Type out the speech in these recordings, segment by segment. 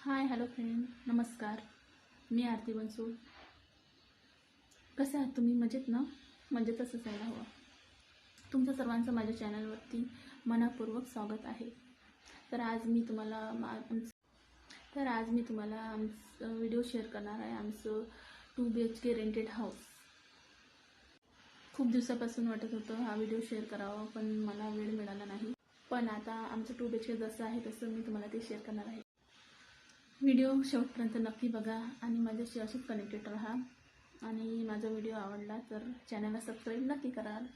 Hi hello friend. नमस्कार. मी आरती बनसोड. कसे आहात तुम्ही? मजेत ना? म्हणजे मजेतच असायला हवं. तुमचं सर्वांचं माझ्या चॅनलवरती मनापूर्वक स्वागत आहे. तर आज मी तुम्हाला मा तर आज मी तुम्हाला आमचं व्हिडिओ शेअर करणार आहे. आमचं two B H K rented house खूप दिवसापासून वाटत होतं हा व्हिडिओ शेअर करावा पण मला वेळ मिळाला नाही. पण आता आमचं टू बी एच के जसं आहे तसं मी तुम्हाला ते शेअर करणार आहे. व्हिडिओ शेवटपर्यंत नक्की बघा आणि माझ्याशी अशीच कनेक्टेड राहा. आणि माझा व्हिडिओ आवडला तर चॅनलला सबस्क्राईब नक्की कराल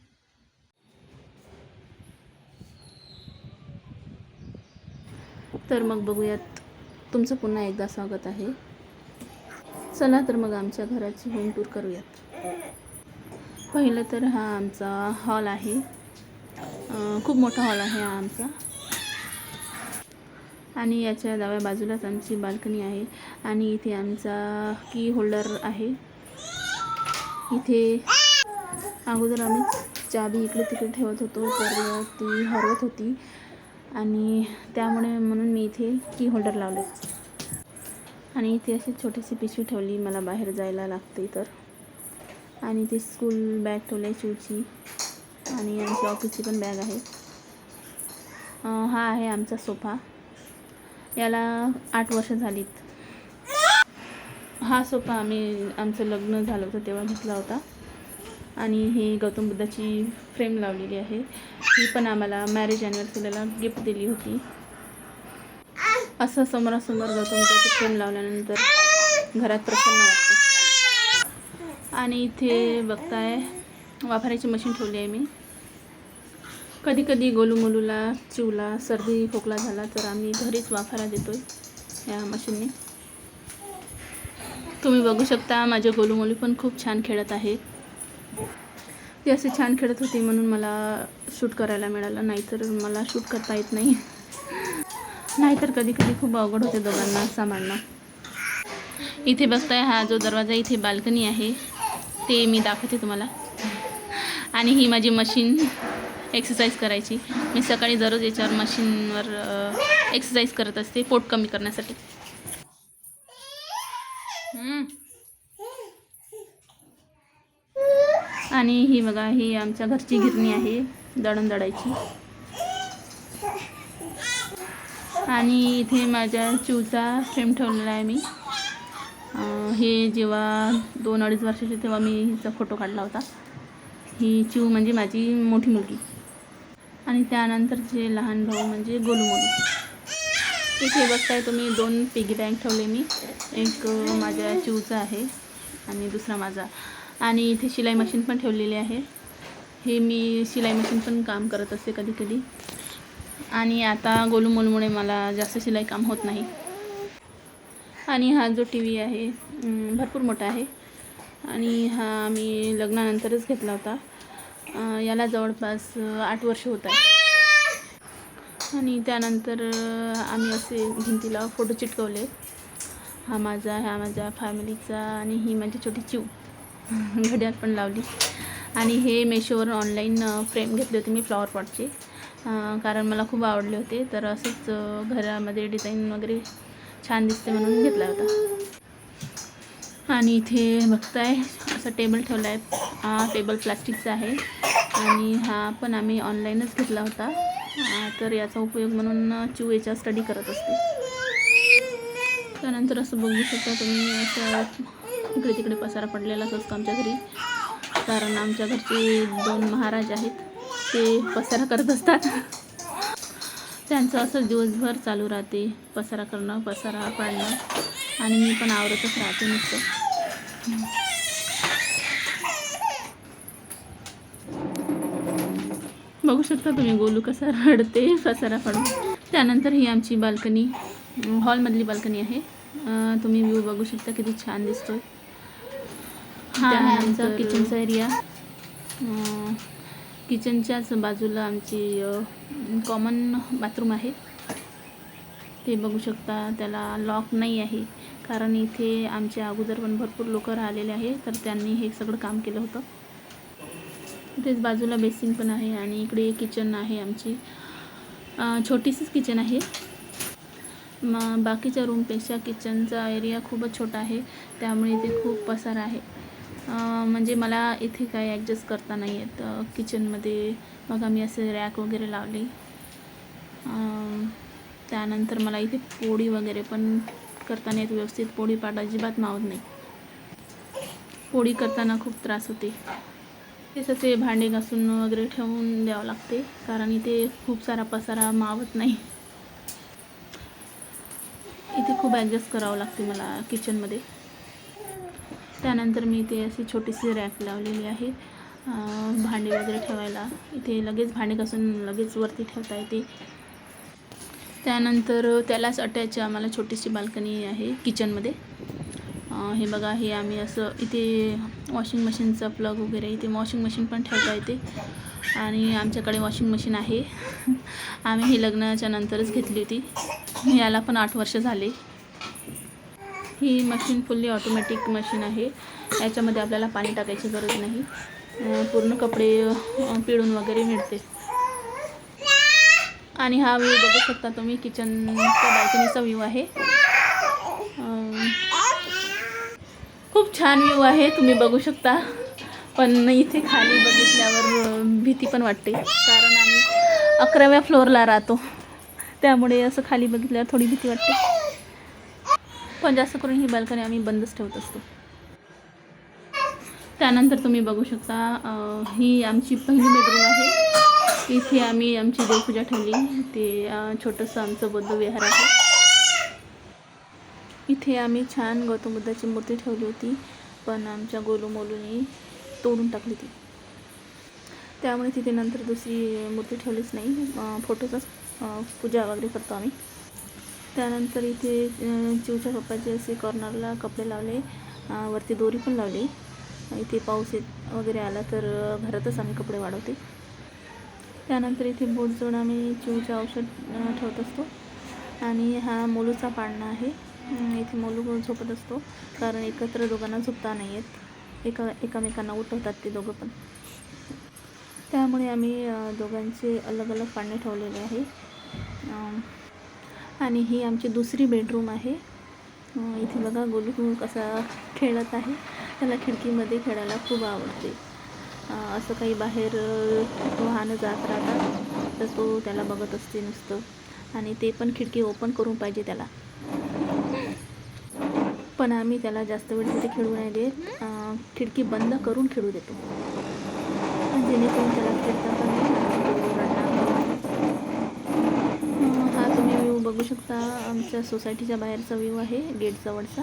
तर मग बघूयात तुमचं पुन्हा एकदा स्वागत आहे. चला तर मग आमच्या घराची होम टूर करूयात. पहिलं तर हा आमचा हॉल आहे. खूप मोठा हॉल आहे हा आमचा. आणि याच्या डाव्या बाजूलाच आमची बाल्कनी आहे आणि इथे आमचा की होल्डर आहे. इथे अगोदर आम्ही चाबी इकडे तिकडे ठेवत होतो तर ती हरवत होती. आणि त्यामुळे म्हणून मी इथे की होल्डर लावले. आणि इथे अशी छोटीशी पिशवी ठेवली मला बाहेर जायला लागते तर. आणि ती स्कूल बॅग ठेवली आहे शूची आणि आमची ऑफिसची पण बॅग आहे. हा आहे आमचा सोफा. याला आठ वर्ष झालीत. हा सोफा आम्ही आमचं लग्न झालं होतं तेव्हा घेतला होता. आणि ही गौतम बुद्धाची फ्रेम लावलेली आहे. ही पण आम्हाला मॅरेज ॲनिव्हर्सरीला गिफ्ट दिली होती. असं समोरासमोर गौतम बुद्धाची फ्रेम लावल्यानंतर घरात प्रसन्न वाटतं. आणि इथे बघताय वापरायची मशीन ठेवली आहे मी. कधी कधी गोलूमोलूला चिवला सर्दी खोकला झाला तर आम्ही घरीच वाफारा देतो या मशीनने. तुम्ही बघू शकता माझे गोलूमोलू पण खूप छान खेळत आहे ती असे छान खेळत होती म्हणून मला शूट करायला मिळालं नाहीतर मला शूट करता येत नाही. नाहीतर कधी कधी खूप अवघड होते दोघांना सांभाळणं. इथे बघताय हा जो दरवाजा इथे बाल्कनी आहे ते मी दाखवते तुम्हाला. आणि ही माझी मशीन एक्सरसाइज करायची. मी सकाळी दररोज याच्यावर मशीनवर एक्सरसाइज करत असते पोट कमी करण्यासाठी. आणि ही बघा ही आमच्या घरची गिरणी आहे दळण दळायची. आणि इथे माझ्या चिवचा फ्रेम ठेवलेला आहे मी. हे जेव्हा दोन अडीच वर्षाचे तेव्हा मी हिचा फोटो काढला होता. ही चिव म्हणजे माझी मोठी मुलगी. आणि त्यानंतरचे लहान भाऊ म्हणजे गोलू इथे बघताय तुम्ही दोन पिगी बँक ठेवले मी. एक माझ्या चिवचा आहे आणि दुसरा माझा. आणि इथे शिलाई मशीन पण ठेवलेली आहे. हे मी शिलाई मशीन पण काम करत असते कधी कधी आणि आता गोलूमोलमुळे मला जास्त शिलाई काम होत नाही. आणि हा जो टी व्ही आहे भरपूर मोठा आहे. आणि हा मी लग्नानंतरच घेतला होता. याला जवळपास आठ वर्ष होत आहे आणि त्यानंतर आम्ही असे भिंतीला फोटो चिटकवले. हा माझा हा माझ्या फॅमिलीचा आणि ही माझी छोटी चिव घड्याळ पण लावली. आणि हे मेशोवरून ऑनलाईन फ्रेम घेतले होते मी फ्लॉवर पॉटचे कारण मला खूप आवडले होते. तर असंच घरामध्ये डिझाईन वगैरे छान दिसते म्हणून घेतला होता. आणि इथे बघताय असा टेबल ठेवला आहे. हा टेबल प्लास्टिकचा आहे. आणि हा पण आम्ही ऑनलाईनच घेतला होता. तर याचा उपयोग म्हणून चिव याच्या स्टडी करत असते. त्यानंतर असं बघू शकता तुम्ही असं इकडे तिकडे पसारा पडलेलाच असतो आमच्या घरी. कारण आमच्या घरचे दोन महाराज आहेत ते पसारा करत असतात. त्यांचं असं दिवसभर चालू राहते पसारा करणं पसारा पाडणं आणि मी पण आवरतच राहते नुसतं. बघू शकता तुम्ही गोलू कसा रडते पसारा पाडून. त्यानंतर ही आमची बाल्कनी हॉलमधली बाल्कनी आहे. तुम्ही व्ह्यू बघू शकता किती छान दिसतोय. हा आमचा किचनचा एरिया किचनच्याच बाजूला आमची कॉमन बाथरूम आहे. ते बघू शकता त्याला लॉक नाही आहे. कारण इथे आमच्या अगोदर पण भरपूर लोक राहिलेले आहे तर त्यांनी हे सगळं काम केलं होतं. इकडेच बाजूला बेसिन पण आहे आणि इकडे किचन आहे आमची. छोटीशीच किचन आहे. मग बाकीच्या रूमपेक्षा किचनचा एरिया खूपच छोटा आहे. त्यामुळे इथे खूप पसार आहे. म्हणजे मला इथे काही ॲडजस्ट करता नाही येत. किचनमध्ये बघा मी असे रॅक वगैरे लावले. त्यानंतर मला इथे पोळी वगैरे पण करता नाही येत. व्यवस्थित पोळी पाट अजिबात मावत नाही. पोळी करताना खूप त्रास होते. तेच असे भांडे घासून वगैरे ठेवून द्यावं लागते कारण इथे खूप सारा पसारा मावत नाही. इथे खूप ॲडजस्ट करावं लागते मला किचनमध्ये त्यानंतर मी इथे अशी छोटीशी रॅक लावलेली आहे भांडे वगैरे ठेवायला. इथे लगेच भांडे घासून लगेच वरती ठेवता येते. त्यानंतर त्यालाच अटॅच आम्हाला छोटीशी बाल्कनी आहे किचनमध्ये हे बघा हे आम्ही असं इथे वॉशिंग मशीनचा प्लग वगैरे इथे वॉशिंग मशीन पण ठेवता येते. आणि आमच्याकडे वॉशिंग मशीन आहे. आम्ही ही लग्नाच्या नंतरच घेतली होती. याला पण आठ वर्ष झाले. ही मशीन फुल्ली ऑटोमॅटिक मशीन आहे. याच्यामध्ये आपल्याला पाणी टाकायची गरज नाही. पूर्ण कपडे पिळून वगैरे मिळते. आणि हा व्ह्यू बघू शकता तुम्ही किचनच्या बाल्कनीचा व्ह्यू आहे. खूप छान व्ह्यू आहे तुम्ही बघू शकता. पण इथे खाली बघितल्यावर भीती पण वाटते. कारण आम्ही अकराव्या फ्लोअरला राहतो. त्यामुळे असं खाली बघितल्यावर थोडी भीती वाटते. पण जास्त करून ही बाल्कनी आम्ही बंदच ठेवत असतो. त्यानंतर तुम्ही बघू शकता ही आमची पहिली बेडरूम आहे. इथे आम्ही आमची देवपूजा ठेवली. ते छोटंसं आमचं बौद्ध विहार आहे. इथे आम्ही छान गौतम बुद्धाची मूर्ती ठेवली होती पण आमच्या गोलूमोलूने तोडून टाकली ती. त्यामुळे तिथे नंतर दुसरी मूर्ती ठेवलीच नाही. फोटोचाच पूजा वगैरे करतो आम्ही. त्यानंतर इथे चिवच्या पप्पाचे असे कॉर्नरला कपडे लावले वरती दोरी पण लावली. इथे पाऊस येत वगैरे आला तर घरातच आम्ही कपडे वाढवते. त्यानंतर इथे बोटजवळ आम्ही चिवचं औषध ठेवत असतो. आणि हा मोलूचा पाळणा आहे. इथे मोलू झोपत असतो. कारण एकत्र दोघांना झोपता नाही येत. एका एकामेकांना उठवतात ते दोघं पण. त्यामुळे आम्ही दोघांचे अलग अलग पाळणे ठेवलेले आहे. आणि ही आमची दुसरी बेडरूम आहे. इथे बघा गोलू कसा खेळत आहे. त्याला खिडकीमध्ये खेळायला खूप आवडते. असं काही बाहेर वाहनं जात राहतात. तर तो त्याला बघत असते नुसतं. आणि ते पण खिडकी ओपन करून पाहिजे त्याला. पण आम्ही त्याला जास्त वेळ तिथे खेळू नाही देत. खिडकी बंद करून खेळू देतो. जेणेकरून त्याला खेळता पण हा तुम्ही व्ह्यू बघू शकता. आमच्या सोसायटीच्या बाहेरचा व्ह्यू आहे गेट जवळचा.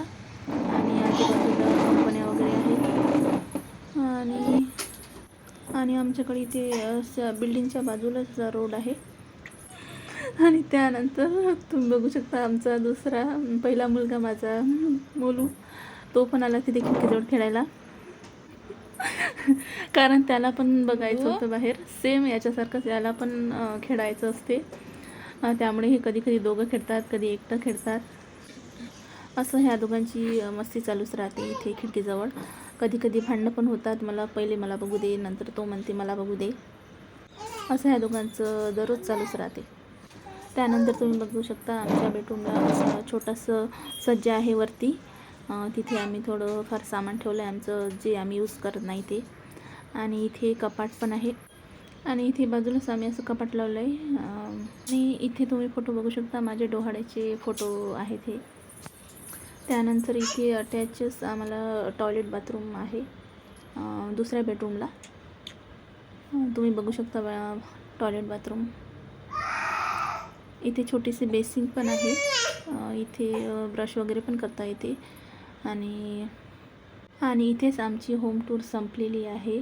आणि आजूबाजूला कंपन्या वगैरे आहेत. आणि आणि आमच्याकडे इथे असं बिल्डिंगच्या बाजूलाच रोड आहे. आणि त्यानंतर तुम्ही बघू शकता आमचा दुसरा पहिला मुलगा माझा मोलू. तो पण आला तिथे खिडकीजवळ खेळायला. कारण त्याला पण बघायचं होतं बाहेर. सेम याच्यासारखंच याला पण खेळायचं असते. त्यामुळे हे कधी कधी दोघं खेळतात कधी एकटं खेळतात. असं ह्या दोघांची मस्ती चालूच राहते इथे खिडकीजवळ. कधी कधी भांडणं पण होतात. मला पहिले मला बघू दे नंतर तो म्हणते मला बघू दे. असं ह्या दोघांचं दररोज चालूच राहते. त्यानंतर तुम्ही बघू शकता आमच्या बेडरूमला असं छोटंसं सज्ज आहे वरती. तिथे आम्ही थोडं फार सामान ठेवलं आहे आमचं जे आम्ही यूज करत नाही ते. आणि इथे कपाट पण आहे. आणि इथे बाजूलाच आम्ही असं कपाट लावलं आहे आणि इथे तुम्ही फोटो बघू शकता माझे डोहाळ्याचे फोटो आहेत हे. त्यानंतर इथे अटॅचच आम्हाला टॉयलेट बाथरूम आहे. दुसऱ्या बेडरूमला तुम्ही बघू शकता टॉयलेट बाथरूम इथे छोटीशी बेसिंग पण आहे. इथे ब्रश वगैरे पण करता येते. आणि आणि इथेच आमची होम टूर संपलेली आहे.